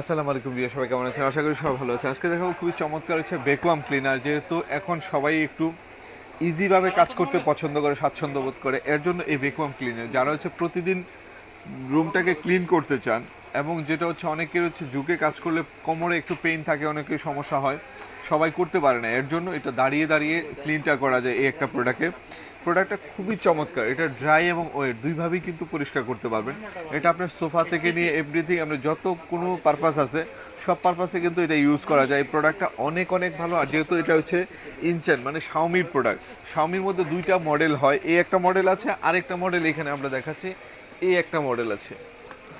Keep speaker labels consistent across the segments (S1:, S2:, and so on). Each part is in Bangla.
S1: আসসালামু আলাইকুম বিয়ে সবাই কেমন আছেন? আশা করি সবাই ভালো আছে আজকে দেখাবো খুবই চমৎকার হচ্ছে ভ্যাকুয়াম ক্লিনার যেহেতু এখন সবাই একটু ইজিভাবে কাজ করতে পছন্দ করে, স্বাচ্ছন্দ্য বোধ করে। এর জন্য এই ভ্যাকুয়াম ক্লিনার যারা হচ্ছে প্রতিদিন রুমটাকে ক্লিন করতে চান এবং যেটা হচ্ছে অনেকের হচ্ছে যুগে কাজ করলে কোমরে একটু পেইন থাকে, অনেকের সমস্যা হয়, সবাই করতে পারে না। এর জন্য এটা দাঁড়িয়ে দাঁড়িয়ে ক্লিনটা করা যায় এই একটা প্রোডাক্টে প্রোডাক্টটা খুবই চমৎকার। এটা ড্রাই এবং ওয়েট দুইভাবেই কিন্তু পরিষ্কার করতে পারবেন। এটা আপনার সোফা থেকে নিয়ে এভরিথিং আপনার যত কোনো পারপাস আছে, সব পারপাসে কিন্তু এটা ইউজ করা যায়। এই প্রোডাক্টটা অনেক অনেক ভালো। আর যেহেতু এটা হচ্ছে ইনচেন মানে শাওমির প্রোডাক্ট শাওমির মধ্যে দুইটা মডেল হয়। এই একটা মডেল আছে, আরেকটা মডেল এখানে আমরা দেখাচ্ছি। এই একটা মডেল আছে।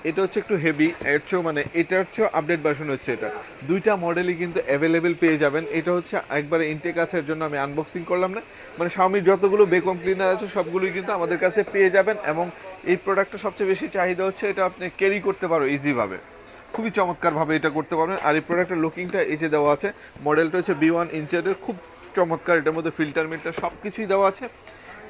S1: এটা হচ্ছে একটু হেভি এর চেয়েও মানে এটা হচ্ছে আপডেট ভার্সন হচ্ছে এটা। দুইটা মডেলই কিন্তু অ্যাভেলেবেল পেয়ে যাবেন। এটা হচ্ছে একবারে ইনটেক আছে জন্য আমি আনবক্সিং করলাম না। মানে স্বামীর যতগুলো বেকম ক্লিনার আছে, সবগুলোই কিন্তু আমাদের কাছে পেয়ে যাবেন এবং এই প্রোডাক্টটা সবচেয়ে বেশি চাহিদা হচ্ছে, এটা আপনি ক্যারি করতে পারো ইজিভাবে খুবই চমৎকারভাবে এটা করতে পারবেন। আর এই প্রোডাক্টের লুকিংটা যে দেওয়া আছে মডেলটা হচ্ছে বি ওয়ান ইঞ্চের খুব চমৎকার এটার মধ্যে ফিল্টার মিল্টার সব কিছুই দেওয়া আছে।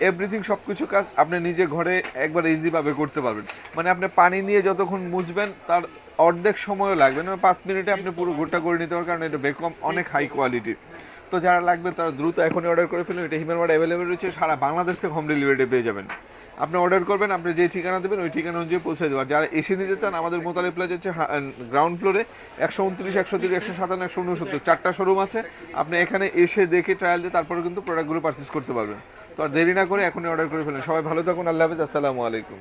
S1: এভরিথিং সব কিছু কাজ আপনি নিজে ঘরে একবার ইজিভাবে করতে পারবেন। মানে আপনি পানি নিয়ে যতক্ষণ মুছবেন, তার অর্ধেক সময়ও লাগবে না। পাঁচ মিনিটে আপনি পুরো গোটা করে নিতে পারবেন, কারণ এটা বেকম অনেক হাই কোয়ালিটির তো যারা লাগবে তারা দ্রুত এখনই অর্ডার করে ফেলুন। এটা হিমেল অ্যাভেলেবেল রয়েছে, সারা বাংলাদেশ থেকে হোম ডেলিভারিতে পেয়ে যাবেন। আপনি অর্ডার করবেন, আপনি যে ঠিকানা দেবেন, ওই ঠিকানা অনুযায়ী পৌঁছে দেওয়ার যারা এসে নিতে চান, আমাদের মোতালে প্লাজ হচ্ছে গ্রাউন্ড ফ্লোরে একশো উনত্রিশ, একশো তিরিশ, একশো সাতান্ন, একশো উনসত্তর। চারটা শোরুম আছে। আপনি এখানে এসে দেখে ট্রায়াল দিয়ে তারপরে কিন্তু প্রোডাক্টগুলো পারচেস করতে পারবেন। তো আর দেরি না করে এখনই অর্ডার করে ফেলেন। সবাই ভালো থাকুন, আল্লাহ হাফিজ, আসসালামু আলাইকুম।